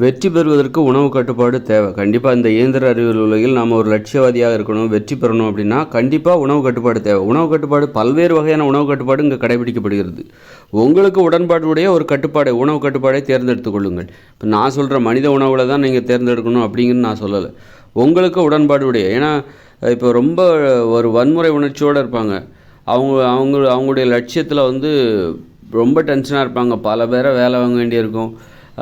வெற்றி பெறுவதற்கு உணவு கட்டுப்பாடு தேவை. கண்டிப்பாக இந்த இயந்திர அறிவியல் உலகில் நாம் ஒரு லட்சியவாதியாக இருக்கணும் வெற்றி பெறணும் அப்படின்னா கண்டிப்பாக உணவு கட்டுப்பாடு தேவை. உணவு கட்டுப்பாடு பல்வேறு வகையான உணவு கட்டுப்பாடு இங்கே கடைபிடிக்கப்படுகிறது. உங்களுக்கு உடன்பாடுடைய ஒரு கட்டுப்பாடை உணவு கட்டுப்பாடை தேர்ந்தெடுத்துக் கொள்ளுங்கள். இப்போ நான் சொல்கிற மனித உணவில் தான் நீங்கள் தேர்ந்தெடுக்கணும் அப்படிங்கிறது நான் சொல்லலை. உங்களுக்கு உடன்பாடுடைய ஏன்னா இப்போ ரொம்ப ஒரு வன்முறை உணர்ச்சியோடு இருப்பாங்க. அவங்க அவங்க அவங்களுடைய லட்சியத்தில் வந்து ரொம்ப டென்ஷனாக இருப்பாங்க. பல பேரை வேலை வாங்க வேண்டியிருக்கும்.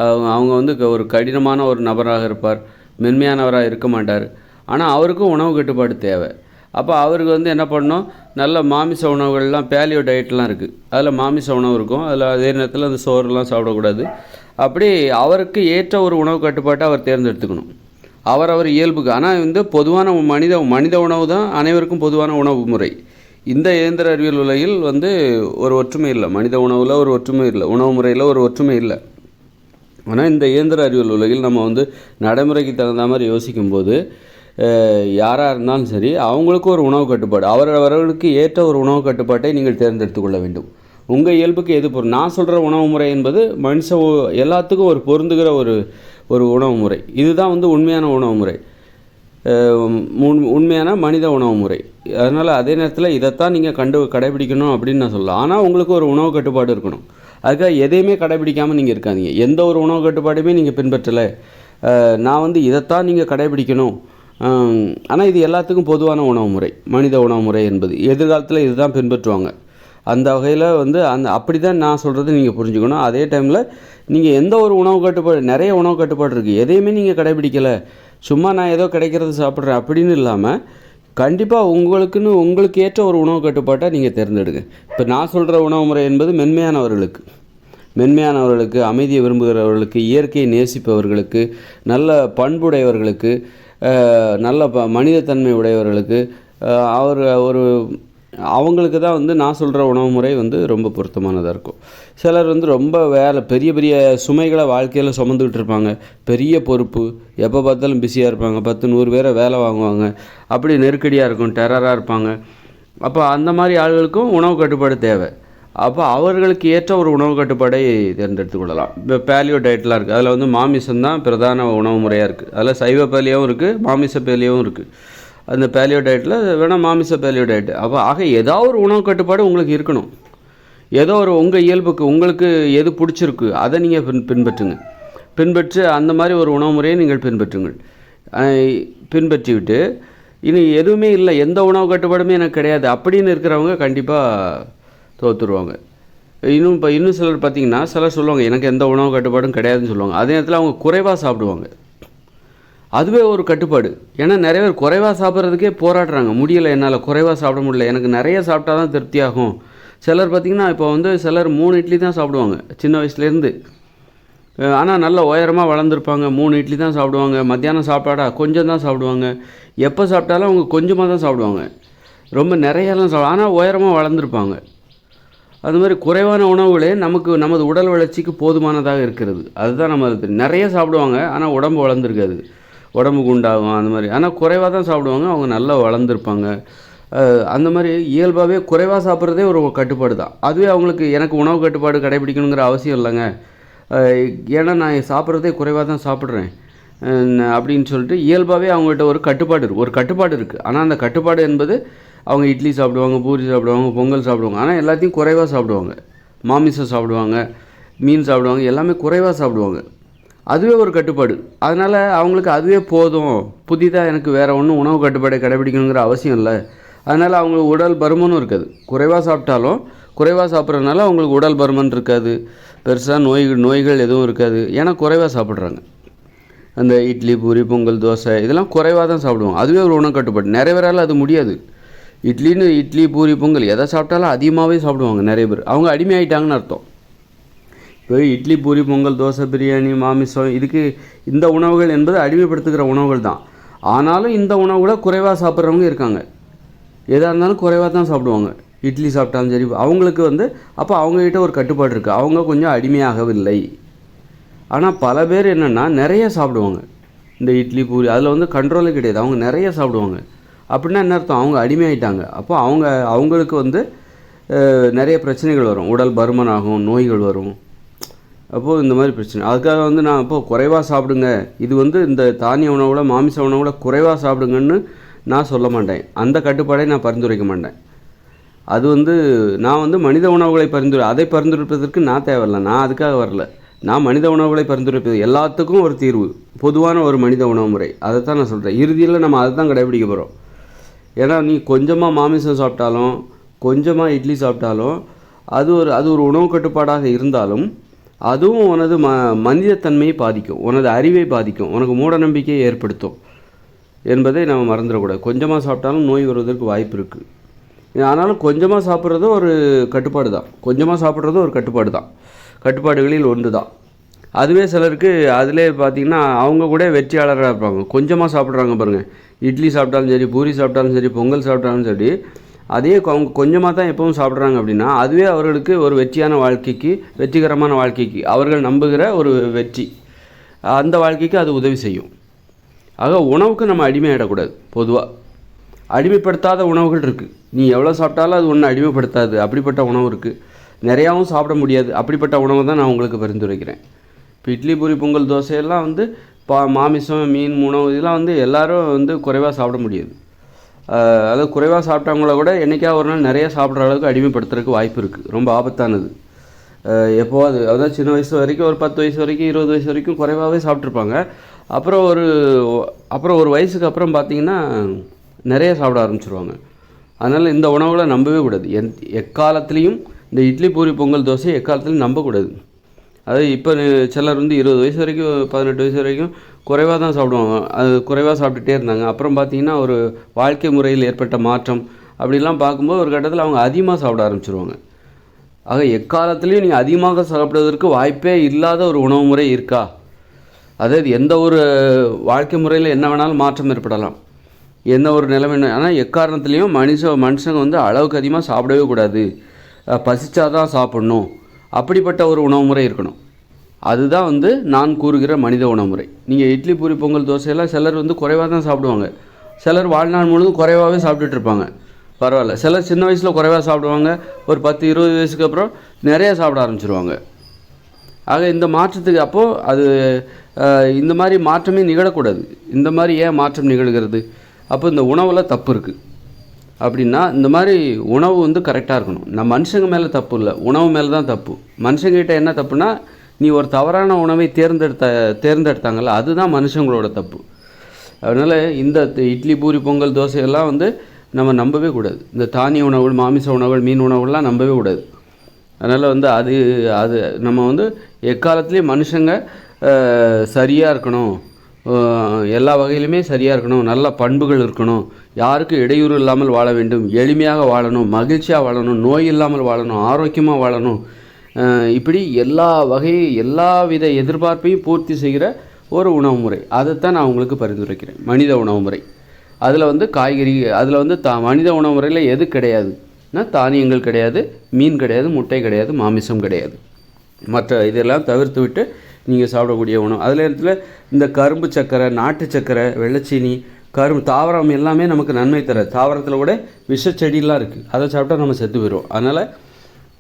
அவங்க வந்து க- ஒரு கடினமான ஒரு நபராக இருப்பார். மென்மையானவராக இருக்க மாட்டார். ஆனால் அவருக்கும் உணவு கட்டுப்பாடு தேவை. அப்போ அவருக்கு வந்து என்ன பண்ணணும்? நல்ல மாமிச உணவுகள்லாம் பேலியோ டயட்லாம் இருக்குது அதில் மாமிச உணவு இருக்கும். அதில் அதே நேரத்தில் அந்த சோறுலாம் சாப்பிடக்கூடாது. அப்படி அவருக்கு ஏற்ற ஒரு உணவு கட்டுப்பாட்டை அவர் தேர்ந்தெடுத்துக்கணும். அவர் அவர் இயல்புக்கு. ஆனால் வந்து பொதுவான மனித மனித உணவு தான் அனைவருக்கும் பொதுவான உணவு முறை. இந்த இயந்திர அறிவியல் உலகில் வந்து ஒரு ஒற்றுமை இல்லை. மனித உணவில் ஒரு ஒற்றுமை இல்லை. உணவு முறையில் ஒரு ஒற்றுமை இல்லை. ஆனால் இந்த இயந்திர அறிவியல் உலகில் நம்ம வந்து நடைமுறைக்கு தகுந்த மாதிரி யோசிக்கும்போது யாராக இருந்தாலும் சரி அவங்களுக்கு ஒரு உணவு கட்டுப்பாடு. அவரவர்களுக்கு ஏற்ற ஒரு உணவு கட்டுப்பாட்டை நீங்கள் தேர்ந்தெடுத்து கொள்ள வேண்டும். உங்கள் இயல்புக்கு எது பொருள்? நான் சொல்கிற உணவு முறை என்பது மனுஷ எல்லாத்துக்கும் ஒரு பொருந்துகிற ஒரு ஒரு உணவு முறை. இதுதான் வந்து உண்மையான உணவு முறை. உண்மையான மனித உணவு முறை. அதனால் அதே நேரத்தில் இதைத்தான் நீங்கள் கண்டு கடைபிடிக்கணும் அப்படின்னு நான் சொல்லலாம் ஆனால் உங்களுக்கு ஒரு உணவு கட்டுப்பாடு இருக்கணும். அதுக்காக எதையுமே கடைபிடிக்காமல் நீங்கள் இருக்காதீங்க. எந்த ஒரு உணவு கட்டுப்பாடுமே நீங்கள் பின்பற்றலை. நான் வந்து இதைத்தான் நீங்கள் கடைபிடிக்கணும். ஆனால் இது எல்லாத்துக்கும் பொதுவான உணவு முறை. மனித உணவு முறை என்பது. எதிர்காலத்தில் இதுதான் பின்பற்றுவாங்க. அந்த வகையில் வந்து அந்த அப்படி தான் நான் சொல்கிறது நீங்கள் புரிஞ்சுக்கணும். அதே டைமில் நீங்கள் எந்த ஒரு உணவு கட்டுப்பாடு நிறைய உணவு கட்டுப்பாடு இருக்குது எதையுமே நீங்கள் கடைபிடிக்கலை. சும்மா நான் ஏதோ கிடைக்கிறது சாப்பிட்றேன் அப்படின்னு இல்லாமல் கண்டிப்பாக உங்களுக்குன்னு உங்களுக்கு ஏற்ற ஒரு உணவு கட்டுப்பாட்டை நீங்கள் தேர்ந்தெடுங்க. இப்போ நான் சொல்கிற உணவு முறை என்பது மென்மையானவர்களுக்கு. மென்மையானவர்களுக்கு அமைதியை விரும்புகிறவர்களுக்கு இயற்கையை நேசிப்பவர்களுக்கு நல்ல பண்புடையவர்களுக்கு நல்ல ப மனிதத்தன்மை உடையவர்களுக்கு அவர் ஒரு அவங்களுக்கு தான் வந்து நான் சொல்கிற உணவு முறை வந்து ரொம்ப பொருத்தமானதாக இருக்கும். சிலர் வந்து ரொம்ப வேலை பெரிய பெரிய சுமைகளை வாழ்க்கையில் சுமந்துக்கிட்டு இருப்பாங்க. பெரிய பொறுப்பு எப்போ பார்த்தாலும் பிஸியாக இருப்பாங்க. பத்து நூறு பேரை வேலை வாங்குவாங்க. அப்படி நெருக்கடியாக இருக்கும் டெரராக இருப்பாங்க. அப்போ அந்த மாதிரி ஆள்களுக்கும் உணவு கட்டுப்பாடு தேவை. அப்போ அவர்களுக்கு ஏற்ற ஒரு உணவு கட்டுப்பாடை தேர்ந்தெடுத்து கொள்ளலாம். இப்போ பேலியோ டயட்லாம் இருக்குது அதில் வந்து மாமிசம் தான் பிரதான உணவு முறையாக இருக்குது அதில் சைவ பேலியாவும் இருக்குது மாமிச பேலியாவும் இருக்குது அந்த பேலியோ டயட்டில் வேணால் மாமிச பேலியோ டயட் அப்போ ஆக ஏதாவது ஒரு உணவு கட்டுப்பாடு உங்களுக்கு இருக்கணும். ஏதோ ஒரு உங்கள் இயல்புக்கு உங்களுக்கு எது பிடிச்சிருக்கு அதை நீங்கள் பின் பின்பற்றுங்க. பின்பற்றி அந்த மாதிரி ஒரு உணவு முறையை நீங்கள் பின்பற்றுங்கள். பின்பற்றிவிட்டு இனி எதுவுமே இல்லை எந்த உணவு கட்டுப்பாடுமே எனக்கு கிடையாது. அப்படின்னு இருக்கிறவங்க கண்டிப்பாக தோற்றுருவாங்க இன்னும் இப்போ இன்னும் சிலர் பார்த்தீங்கன்னா சிலர் சொல்லுவாங்க எனக்கு எந்த உணவு கட்டுப்பாடும் கிடையாதுன்னு சொல்லுவாங்க. அதே நேரத்தில் அவங்க குறைவாக சாப்பிடுவாங்க. அதுவே ஒரு கட்டுப்பாடு. ஏன்னா நிறைய பேர் குறைவாக சாப்பிட்றதுக்கே போராடுறாங்க. முடியலை என்னால் குறைவாக சாப்பிட முடியல. எனக்கு நிறைய சாப்பிட்டா தான் திருப்தியாகும். சிலர் பார்த்திங்கன்னா இப்போ வந்து சிலர் மூணு இட்லி தான் சாப்பிடுவாங்க சின்ன வயசுலேருந்து. ஆனால் நல்ல உயரமாக வளர்ந்துருப்பாங்க மூணு இட்லி தான் சாப்பிடுவாங்க மத்தியானம் சாப்பாடா கொஞ்சம் தான் சாப்பிடுவாங்க. எப்போ சாப்பிட்டாலும் அவங்க கொஞ்சமாக தான் சாப்பிடுவாங்க. ரொம்ப நிறையலாம் சாப்பிடு ஆனால் உயரமாக வளர்ந்துருப்பாங்க. அது மாதிரி குறைவான உணவுகளே நமக்கு நமது உடல் வளர்ச்சிக்கு போதுமானதாக இருக்கிறது. அதுதான் நம்ம நிறைய சாப்பிடுவாங்க ஆனால் உடம்பு வளர்ந்துருக்காது. உடம்பு குண்டாகும் அந்த மாதிரி. ஆனால் குறைவாக தான் சாப்பிடுவாங்க அவங்க நல்லா வளர்ந்துருப்பாங்க. அந்த மாதிரி இயல்பாகவே குறைவாக சாப்பிட்றதே ஒரு கட்டுப்பாடு தான். அதுவே அவங்களுக்கு எனக்கு உணவு கட்டுப்பாடு கடைபிடிக்கணுங்கிற அவசியம் இல்லைங்க. ஏன்னா நான் சாப்பிட்றதே குறைவாக தான் சாப்பிட்றேன். அப்படின்னு சொல்லிட்டு இயல்பாகவே அவங்ககிட்ட ஒரு கட்டுப்பாடு இருக்குது ஒரு கட்டுப்பாடு இருக்குது ஆனால் அந்த கட்டுப்பாடு என்பது அவங்க இட்லி சாப்பிடுவாங்க பூரி சாப்பிடுவாங்க பொங்கல் சாப்பிடுவாங்க. ஆனால் எல்லாத்தையும் குறைவாக சாப்பிடுவாங்க. மாமிசம் சாப்பிடுவாங்க மீன் சாப்பிடுவாங்க எல்லாமே குறைவாக சாப்பிடுவாங்க. அதுவே ஒரு கட்டுப்பாடு. அதனால் அவங்களுக்கு அதுவே போதும். புதிதாக எனக்கு வேறு ஒன்றும் உணவு கட்டுப்பாடை கடைபிடிக்கணுங்கிற அவசியம் இல்லை. அதனால் அவங்களுக்கு உடல் பருமனும் இருக்காது. குறைவாக சாப்பிட்டாலும் குறைவாக சாப்பிட்றதுனால அவங்களுக்கு உடல் பருமன் இருக்காது. பெருசாக நோய்கள் நோய்கள் எதுவும் இருக்காது. ஏன்னா குறைவாக சாப்பிட்றாங்க. அந்த இட்லி பூரி பொங்கல் தோசை இதெல்லாம் குறைவாக தான் சாப்பிடுவோம் அதுவே ஒரு உணவு கட்டுப்பாடு. நிறைய பேரால் அது முடியாது. இட்லின்னு இட்லி பூரி பொங்கல் எதை சாப்பிட்டாலும் அதிகமாகவே சாப்பிடுவாங்க நிறைய பேர். அவங்க அடிமையாயிட்டாங்கன்னு அர்த்தம். இப்போ இட்லி பூரி பொங்கல் தோசை பிரியாணி மாமிசம் இதுக்கு இந்த உணவுகள் என்பது அடிமைப்படுத்துகிற உணவுகள் தான். ஆனாலும் இந்த உணவுகளை குறைவாக சாப்பிட்றவங்க இருக்காங்க. எதாக இருந்தாலும் குறைவாக தான் சாப்பிடுவாங்க. இட்லி சாப்பிட்டாலும் சரி அவங்களுக்கு வந்து அப்போ அவங்ககிட்ட ஒரு கட்டுப்பாடு இருக்குது அவங்க கொஞ்சம் அடிமையாகவில்லை. ஆனால் பல பேர் என்னென்னா நிறைய சாப்பிடுவாங்க. இந்த இட்லி பூரி அதில் வந்து கண்ட்ரோலே கிடையாது. அவங்க நிறைய சாப்பிடுவாங்க. அப்படின்னா என்ன அர்த்தம்? அவங்க அடிமையாயிட்டாங்க. அப்போ அவங்க அவங்களுக்கு வந்து நிறைய பிரச்சனைகள் வரும். உடல் பருமன் ஆகும் நோய்கள் வரும். அப்போது இந்த மாதிரி பிரச்சனை. அதுக்காக வந்து நான் அப்போது குறைவாக சாப்பிடுங்க. இது வந்து இந்த தானிய உணவுல மாமிச உணவுல குறைவாக சாப்பிடுங்கன்னு நான் சொல்ல மாட்டேன். அந்த கட்டுப்பாடை நான் பரிந்துரைக்க மாட்டேன். அது வந்து நான் வந்து மனித உணவுகளை பரிந்துரை அதை பரிந்துரைப்பதற்கு நான் தேவையில்லை. நான் அதுக்காக வரல. நான் மனித உணவுகளை பரிந்துரைப்பது எல்லாத்துக்கும் ஒரு தீர்வு. பொதுவான ஒரு மனித உணவு முறை. அதை தான் நான் சொல்கிறேன் இறுதியில் நம்ம அதை தான் கடைபிடிக்க போகிறோம் ஏன்னா நீ கொஞ்சமாக மாமிசம் சாப்பிட்டாலும் கொஞ்சமாக இட்லி சாப்பிட்டாலும் அது ஒரு அது ஒரு உணவு கட்டுப்பாடாக இருந்தாலும் அதுவும் உனது ம மனிதத்தன்மையை பாதிக்கும். உனது அறிவை பாதிக்கும். உனக்கு மூட நம்பிக்கையை ஏற்படுத்தும். என்பதை நம்ம மறந்துடக்கூடாது. கொஞ்சமாக சாப்பிட்டாலும் நோய் வருவதற்கு வாய்ப்பு இருக்குது ஆனாலும் கொஞ்சமாக சாப்பிட்றதும் ஒரு கட்டுப்பாடு தான். கொஞ்சமாக சாப்பிட்றதும் ஒரு கட்டுப்பாடு தான். கட்டுப்பாடுகளில் ஒன்று தான். அதுவே சிலருக்கு அதிலே பார்த்தீங்கன்னா அவங்க கூட வெற்றியாளராக இருப்பாங்க. கொஞ்சமாக சாப்பிட்றாங்க பாருங்கள் இட்லி சாப்பிட்டாலும் சரி பூரி சாப்பிட்டாலும் சரி பொங்கல் சாப்பிட்டாலும் சரி அதே கொ- அவங்க கொஞ்சமாக தான் எப்பவும் சாப்பிட்றாங்க அப்படின்னா அதுவே அவர்களுக்கு ஒரு வெற்றியான வாழ்க்கைக்கு வெற்றிகரமான வாழ்க்கைக்கு அவர்கள் நம்புகிற ஒரு வெற்றி. அந்த வாழ்க்கைக்கு அது உதவி செய்யும். ஆக உணவுக்கு நம்ம அடிமையாயிடக்கூடாது பொதுவாக அடிமைப்படுத்தாத உணவுகள் இருக்குது நீ எவ்வளோ சாப்பிட்டாலும் அது ஒன்றும் அடிமைப்படுத்தாது. அப்படிப்பட்ட உணவு இருக்குது நிறையாவும் சாப்பிட முடியாது. அப்படிப்பட்ட உணவை தான் நான் உங்களுக்கு பரிந்துரைக்கிறேன். இப்போ இட்லி பூரி பொங்கல் தோசையெல்லாம் வந்து பா மாமிசம் மீன் உணவு இதெல்லாம் வந்து எல்லோரும் வந்து குறைவாக சாப்பிட முடியாது. அதாவது குறைவாக சாப்பிட்டவங்கள கூட என்றைக்கா ஒரு நாள் நிறைய சாப்பிட்ற அளவுக்கு அடிமைப்படுத்துறதுக்கு வாய்ப்பு இருக்குது ரொம்ப ஆபத்தானது. எப்போவாது அதாவது சின்ன வயசு வரைக்கும் ஒரு பத்து வயசு வரைக்கும் இருபது வயசு வரைக்கும் குறைவாகவே சாப்பிட்ருப்பாங்க அப்புறம் ஒரு அப்புறம் ஒரு வயசுக்கு அப்புறம் பார்த்தீங்கன்னா நிறைய சாப்பிட ஆரம்பிச்சிருவாங்க. அதனால் இந்த உணவுகளை நம்பவே கூடாது. எந் எக்காலத்துலேயும் இந்த இட்லி பூரி பொங்கல் தோசை எக்காலத்துலையும் நம்பக்கூடாது அதாவது இப்போ சிலர் வந்து இருபது வயசு வரைக்கும் பதினெட்டு வயசு வரைக்கும் குறைவாக தான் சாப்பிடுவாங்க. அது குறைவாக சாப்பிட்டுட்டே இருந்தாங்க. அப்புறம் பார்த்தீங்கன்னா ஒரு வாழ்க்கை முறையில் ஏற்பட்ட மாற்றம் அப்படிலாம் பார்க்கும்போது ஒரு கட்டத்தில் அவங்க அதிகமாக சாப்பிட ஆரம்பிச்சிருவாங்க. ஆக எக்காலத்துலேயும் நீங்கள் அதிகமாக சாப்பிடுவதற்கு வாய்ப்பே இல்லாத ஒரு உணவு முறை இருக்கா? அதாவது எந்த ஒரு வாழ்க்கை முறையில் என்ன வேணாலும் மாற்றம் ஏற்படலாம். என்ன ஒரு நிலைமை ஆனால் எக்காரணத்துலேயும் மனுஷ மனுஷங்க வந்து அளவுக்கு அதிகமாக சாப்பிடவே கூடாது. பசிச்சா தான் சாப்பிடணும். அப்படிப்பட்ட ஒரு உணவு முறை இருக்கணும். அதுதான் வந்து நான் கூறுகிற மனித உணவு முறை. நீங்கள் இட்லி பூரி பொங்கல் தோசையெல்லாம் சிலர் வந்து குறைவாக தான் சாப்பிடுவாங்க. சிலர் வாழ்நாள் முழுதும் குறைவாகவே சாப்பிட்டுட்டு இருப்பாங்க. பரவாயில்ல. சிலர் சின்ன வயசில் குறைவாக சாப்பிடுவாங்க. ஒரு பத்து இருபது வயசுக்கு அப்புறம் நிறைய சாப்பிட ஆரம்பிச்சிருவாங்க. ஆக இந்த மாற்றத்துக்கு அப்போது அது இந்த மாதிரி மாற்றமே நிகழக்கூடாது. இந்த மாதிரி ஏன் மாற்றம் நிகழ்கிறது? அப்போ இந்த உணவில் தப்பு இருக்குது அப்படின்னா இந்த மாதிரி உணவு வந்து கரெக்டாக இருக்கணும். நம்ம மனுஷங்க மேலே தப்பு இல்லை. உணவு மேலே தான் தப்பு. மனுஷங்கிட்ட என்ன தப்புனா நீ ஒரு தவறான உணவை தேர்ந்தெடுத்த தேர்ந்தெடுத்தாங்கள்ல அதுதான் மனுஷங்களோட தப்பு. அதனால் இந்த இட்லி பூரி பொங்கல் தோசையெல்லாம் வந்து நம்ம நம்பவே கூடாது. இந்த தானிய உணவுகள் மாமிச உணவுகள் மீன் உணவுகள்லாம் நம்பவே கூடாது. அதனால் வந்து அது அது நம்ம வந்து எக்காலத்துலேயும் மனுஷங்க சரியாக இருக்கணும். எல்லா வகையிலுமே சரியாக இருக்கணும். நல்ல பண்புகள் இருக்கணும். யாருக்கும் இடையூறு இல்லாமல் வாழ வேண்டும். எளிமையாக வாழணும். மகிழ்ச்சியாக வாழணும். நோய் இல்லாமல் வாழணும். ஆரோக்கியமாக வாழணும். இப்படி எல்லா வகை எல்லா வித எதிர்பார்ப்பையும் பூர்த்தி செய்கிற ஒரு உணவு முறை. அதைத்தான் நான் உங்களுக்கு பரிந்துரைக்கிறேன். மனித உணவு முறை. அதில் வந்து காய்கறி அதில் வந்து தா மனித உணவு முறையில் எது கிடையாது. தானியங்கள் கிடையாது மீன் கிடையாது முட்டை கிடையாது மாமிசம் கிடையாது. மற்ற இதெல்லாம் தவிர்த்து விட்டு நீங்கள் சாப்பிடக்கூடிய உணவு. அதில் இடத்துல இந்த கரும்பு சக்கரை நாட்டு சக்கரை வெள்ளைச்சீனி கரும்பு தாவரம் எல்லாமே நமக்கு நன்மை தர தாவரத்தில் கூட விஷ செடியெலாம் இருக்குது அதை சாப்பிட்டா நம்ம செத்து போயிடும் அதனால்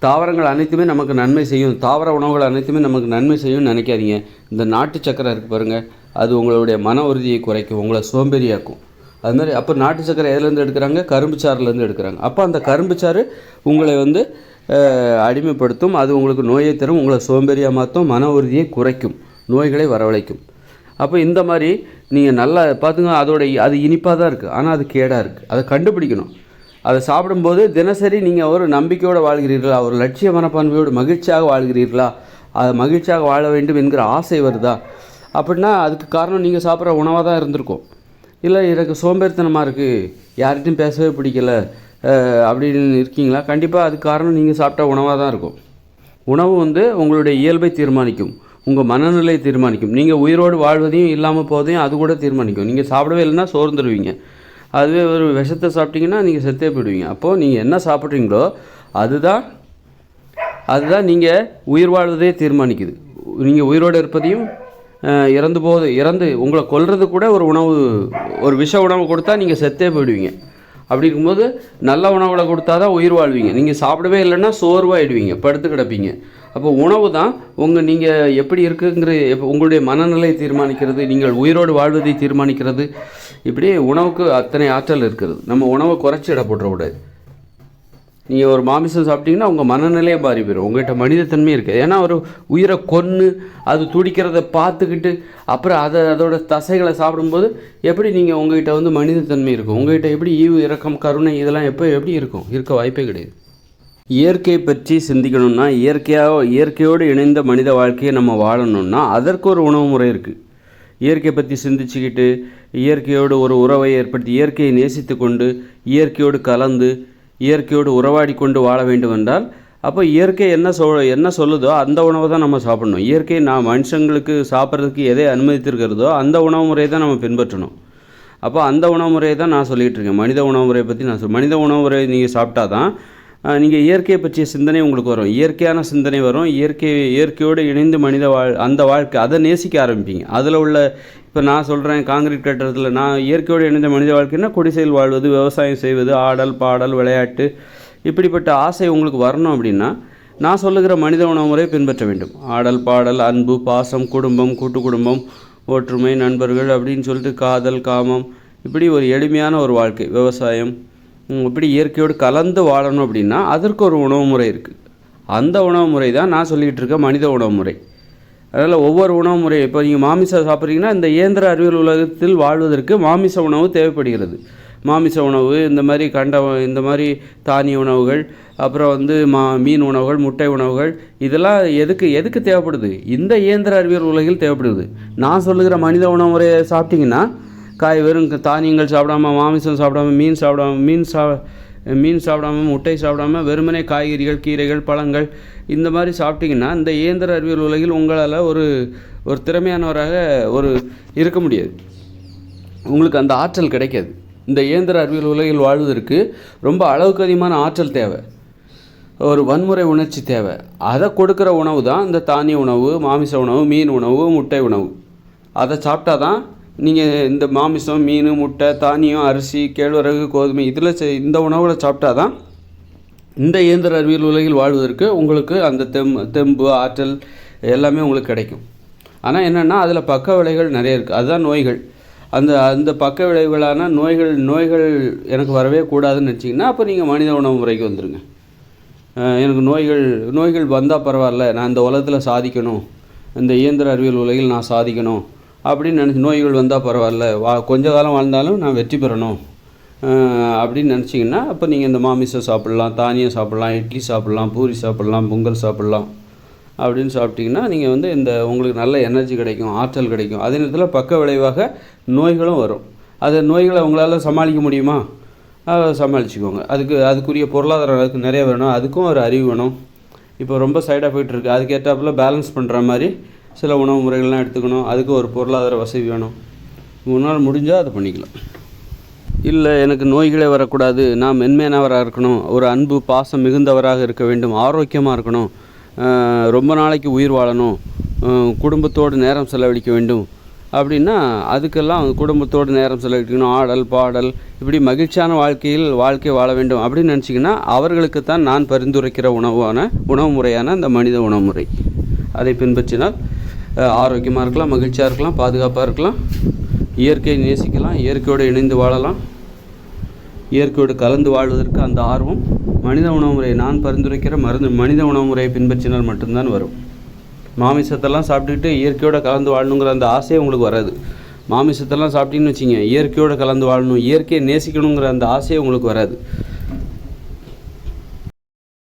தாவரங்கள் அனைத்துமே நமக்கு நன்மை செய்யும். தாவர உணவுகள் அனைத்துமே நமக்கு நன்மை செய்யும்னு நினைக்காதீங்க. இந்த நாட்டு சக்கரை இருக்குது பாருங்கள் அது உங்களுடைய மன உறுதியை குறைக்கும் உங்களை சோம்பேறியாக்கும். அது மாதிரி அப்போ நாட்டு சக்கரை எதுலேருந்து எடுக்கிறாங்க? கரும்பு சாறுலேருந்து எடுக்கிறாங்க. அப்போ அந்த கரும்பு சாறு உங்களை வந்து அடிமைப்படுத்தும். அது உங்களுக்கு நோயை தரும். உங்களை சோம்பேறியாக மாற்றும் மன உறுதியை குறைக்கும். நோய்களை வரவழைக்கும். அப்போ இந்த மாதிரி நீங்கள் நல்லா பார்த்துங்க அதோட அது இனிப்பாக தான் இருக்குது ஆனால் அது கேடாக இருக்குது அதை கண்டுபிடிக்கணும். அதை சாப்பிடும்போது தினசரி நீங்கள் ஒரு நம்பிக்கையோடு வாழ்கிறீர்களா? ஒரு லட்சிய மனப்பான்மையோடு மகிழ்ச்சியாக வாழ்கிறீர்களா? அது மகிழ்ச்சியாக வாழ வேண்டும் என்கிற ஆசை வருதா? அப்படின்னா அதுக்கு காரணம் நீங்கள் சாப்பிட்ற உணவாக தான் இருந்திருக்கும். இல்லை எனக்கு சோம்பேறித்தனமாக இருக்குது யார்கிட்டையும் பேசவே பிடிக்கல. அப்படின்னு இருக்கீங்களா? கண்டிப்பாக அதுக்கு காரணம் நீங்கள் சாப்பிட்ட உணவாக தான் இருக்கும். உணவு வந்து உங்களுடைய இயல்பை தீர்மானிக்கும். உங்கள் மனநிலையை தீர்மானிக்கும். நீங்கள் உயிரோடு வாழ்வதையும் இல்லாமல் போவதையும் அது கூட தீர்மானிக்கும். நீங்கள் சாப்பிடவே இல்லைன்னா சோர்ந்துருவீங்க. அதுவே ஒரு விஷத்தை சாப்பிட்டீங்கன்னா நீங்கள் செத்தே போயிடுவீங்க. அப்போது நீங்கள் என்ன சாப்பிட்றீங்களோ அதுதான் அதுதான் நீங்கள் உயிர் வாழ்வதே தீர்மானிக்குது. நீங்கள் உயிரோடு இருப்பதையும் இறந்து போது இறந்து உங்களை கொல்றது கூட ஒரு உணவு ஒரு விஷ உணவு கொடுத்தா நீங்கள் செத்தே போயிடுவீங்க. அப்படி இருக்கும்போது நல்ல உணவுகளை கொடுத்தா தான் உயிர் வாழ்வீங்க. நீங்கள் சாப்பிடவே இல்லைன்னா சோர்வாயிடுவீங்க படுத்து கிடப்பீங்க. அப்போ உணவு தான் உங்கள் நீங்கள் எப்படி இருக்குங்கிற எப்ப- உங்களுடைய மனநிலை தீர்மானிக்கிறது நீங்கள் உயிரோடு வாழ்வதை தீர்மானிக்கிறது. இப்படி உணவுக்கு அத்தனை ஆற்றல் இருக்கிறது. நம்ம உணவை குறைச்சி இட போட்டுறக்கூடாது நீங்கள் ஒரு மாமிசம் சாப்பிட்டீங்கன்னா உங்கள் மனநிலையை மாறி போயிடும் உங்கள்கிட்ட மனிதத்தன்மை இருக்குது ஏன்னா ஒரு உயிரை கொன்று அது துடிக்கிறத பார்த்துக்கிட்டு அப்புறம் அதை அதோட தசைகளை சாப்பிடும்போது எப்படி நீங்கள் உங்கள்கிட்ட வந்து மனிதத்தன்மை இருக்கும்? உங்கள்கிட்ட எப்படி ஈவு இரக்கம் கருணை இதெல்லாம் எப்போ எப்படி இருக்கும்? இருக்க வாய்ப்பே கிடையாது. இயற்கையை பற்றி சிந்திக்கணும்னா இயற்கையாக இயற்கையோடு இணைந்த மனித வாழ்க்கையை நம்ம வாழணும்னா அதற்கு ஒரு உணவு முறை இருக்குது இயற்கையை பற்றி சிந்திச்சுக்கிட்டு இயற்கையோடு ஒரு உறவை ஏற்படுத்தி இயற்கையை நேசித்து கொண்டு இயற்கையோடு கலந்து இயற்கையோடு உறவாடி கொண்டு வாழ வேண்டும் என்றால் அப்போ இயற்கை என்ன சொல் என்ன சொல்லுதோ அந்த உணவை தான் நம்ம சாப்பிடணும். இயற்கை நான் மனுஷங்களுக்கு சாப்பிட்றதுக்கு எதை அனுமதித்திருக்கிறதோ அந்த உணவு முறையை தான் நம்ம பின்பற்றணும். அப்போ அந்த உணவு முறையை தான் நான் சொல்லிகிட்டு இருக்கேன். மனித உணவு முறையை பற்றி நான் சொல் மனித உணவு முறை நீங்கள் சாப்பிட்டா தான் நீங்கள் இயற்கையை பற்றிய சிந்தனை உங்களுக்கு வரும். இயற்கையான சிந்தனை வரும். இயற்கை இயற்கையோடு இணைந்து மனித வாழ் அந்த வாழ்க்கை அதை நேசிக்க ஆரம்பிப்பீங்க. அதில் உள்ள இப்போ நான் சொல்கிறேன் காங்கிரீட் கட்டுறதுல நான் இயற்கையோடு இணைந்த மனித வாழ்க்கைன்னா குடிசையில் வாழ்வது விவசாயம் செய்வது ஆடல் பாடல் விளையாட்டு இப்படிப்பட்ட ஆசை உங்களுக்கு வரணும் அப்படின்னா நான் சொல்லுகிற மனித உணவு முறையை பின்பற்ற வேண்டும். ஆடல் பாடல் அன்பு பாசம் குடும்பம் கூட்டு குடும்பம் ஒற்றுமை நண்பர்கள் அப்படின்னு சொல்லிட்டு காதல் காமம் இப்படி ஒரு எளிமையான ஒரு வாழ்க்கை. விவசாயம் இப்படி இயற்கையோடு கலந்து வாழணும் அப்படின்னா அதற்கு ஒரு உணவு முறை இருக்குது அந்த உணவு முறை தான் நான் சொல்லிகிட்டு இருக்க மனித உணவு முறை. அதனால் ஒவ்வொரு உணவு முறை இப்போ நீங்கள் மாமிசம் சாப்பிட்றீங்கன்னா இந்த இயந்திர அறிவியல் உலகத்தில் வாழ்வதற்கு மாமிச உணவு தேவைப்படுகிறது. மாமிச உணவு இந்த மாதிரி கண்ட இந்த மாதிரி தானிய உணவுகள் அப்புறம் வந்து மா மீன் உணவுகள் முட்டை உணவுகள் இதெல்லாம் எதுக்கு எதுக்கு தேவைப்படுது? இந்த இயந்திர அறிவியல் உலகில் தேவைப்படுது. நான் சொல்லுகிற மனித உணவு முறையை சாப்பிட்டிங்கன்னா காய் வெறும் தானியங்கள் சாப்பிடாம மாமிசம் சாப்பிடாம மீன் சாப்பிடாம மீன் சா மீன் சாப்பிடாம முட்டை சாப்பிடாம வெறுமனே காய்கறிகள் கீரைகள் பழங்கள் இந்த மாதிரி சாப்பிட்டிங்கன்னா இந்த இயந்திர அறிவியல் உலகில் உங்களால் ஒரு ஒரு திறமையானவராக ஒரு இருக்க முடியாது. உங்களுக்கு அந்த ஆற்றல் கிடைக்காது. இந்த இயந்திர அறிவியல் உலகில் வாழ்வதற்கு ரொம்ப அளவுக்கு அதிகமான ஆற்றல் தேவை. ஒரு வன்முறை உணர்ச்சி தேவை. அதை கொடுக்குற உணவு தான் இந்த தானிய உணவு மாமிச உணவு மீன் உணவு முட்டை உணவு. அதை சாப்பிட்டா தான் நீங்கள் இந்த மாமிசம் மீன் முட்டை தானியம் அரிசி கேழ்வரகு கோதுமை இதில் இந்த உணவில் சாப்பிட்டா தான் இந்த இயந்திர அறிவியல் உலகில் வாழ்வதற்கு உங்களுக்கு அந்த தெம் தெம்பு ஆற்றல் எல்லாமே உங்களுக்கு கிடைக்கும். ஆனால் என்னென்னா அதில் பக்க விளைவுகள் நிறைய இருக்குது அதுதான் நோய்கள். அந்த அந்த பக்க விளைவுகளான நோய்கள் நோய்கள் எனக்கு வரவே கூடாதுன்னு நினச்சிங்கன்னா அப்போ நீங்கள் மனித உணவு முறைக்கு வந்துடுங்க எனக்கு நோய்கள் நோய்கள் வந்தால் பரவாயில்ல. நான் இந்த உலகத்தில் சாதிக்கணும். இந்த இயந்திர அறிவியல் உலகில் நான் சாதிக்கணும். அப்படின்னு நினச்சி நோய்கள் வந்தால் பரவாயில்ல. வா கொஞ்ச காலம் வாழ்ந்தாலும் நான் வெற்றி பெறணும். அப்படின்னு நினச்சிங்கன்னா அப்போ நீங்கள் இந்த மாமிசம் சாப்பிட்லாம் தானியம் சாப்பிட்லாம் இட்லி சாப்பிட்லாம் பூரி சாப்பிட்லாம் பொங்கல் சாப்பிட்லாம் அப்படின்னு சாப்பிட்டிங்கன்னா நீங்கள் வந்து இந்த உங்களுக்கு நல்ல எனர்ஜி கிடைக்கும் ஆற்றல் கிடைக்கும். அதே நேரத்தில் பக்க விளைவாக நோய்களும் வரும். அது நோய்களை உங்களால் சமாளிக்க முடியுமா? சமாளிச்சுக்கோங்க. அதுக்கு அதுக்குரிய பொருளாதாரம் அதுக்கு நிறைய வேணும். அதுக்கும் ஒரு அறிவு வேணும். இப்போ ரொம்ப சைட் எஃபெக்ட் இருக்குது அதுக்கேற்றாப்புல பேலன்ஸ் பண்ணுற மாதிரி சில உணவு முறைகள்லாம் எடுத்துக்கணும். அதுக்கு ஒரு பொருளாதார வசதி வேணும். முன்னால் முடிஞ்சால் அதை பண்ணிக்கலாம். இல்லை எனக்கு நோய்களே வரக்கூடாது. நான் மென்மையானவராக இருக்கணும். ஒரு அன்பு பாசம் மிகுந்தவராக இருக்க வேண்டும். ஆரோக்கியமாக இருக்கணும். ரொம்ப நாளைக்கு உயிர் வாழணும். குடும்பத்தோடு நேரம் செலவழிக்க வேண்டும். அப்படின்னா அதுக்கெல்லாம் குடும்பத்தோடு நேரம் செலவழிக்கணும். ஆடல் பாடல் இப்படி மகிழ்ச்சியான வாழ்க்கையில் வாழ்க்கை வாழ வேண்டும் அப்படின்னு நினச்சிங்கன்னா அவர்களுக்கு தான் நான் பரிந்துரைக்கிற உணவான உணவு முறையான இந்த மனித உணவு முறை. அதை பின்பற்றினால் ஆரோக்கியமாக இருக்கலாம் மகிழ்ச்சியாக இருக்கலாம் பாதுகாப்பாக இருக்கலாம். இயற்கையை நேசிக்கலாம் இயற்கையோடு இணைந்து வாழலாம். இயற்கையோடு கலந்து வாழ்வதற்கு அந்த ஆர்வம். மனித உணவு நான் பரிந்துரைக்கிற மருந்து மனித உணவு முறையை பின்பற்றினால் மட்டும்தான் வரும். மாமிசத்தெல்லாம் சாப்பிட்டுக்கிட்டு இயற்கையோடு கலந்து வாழணுங்கிற அந்த ஆசையே உங்களுக்கு வராது. மாமிசத்தெல்லாம் சாப்பிட்டீங்கன்னு வச்சிங்க இயற்கையோடு கலந்து வாழணும் இயற்கையை நேசிக்கணுங்கிற அந்த ஆசையே உங்களுக்கு வராது.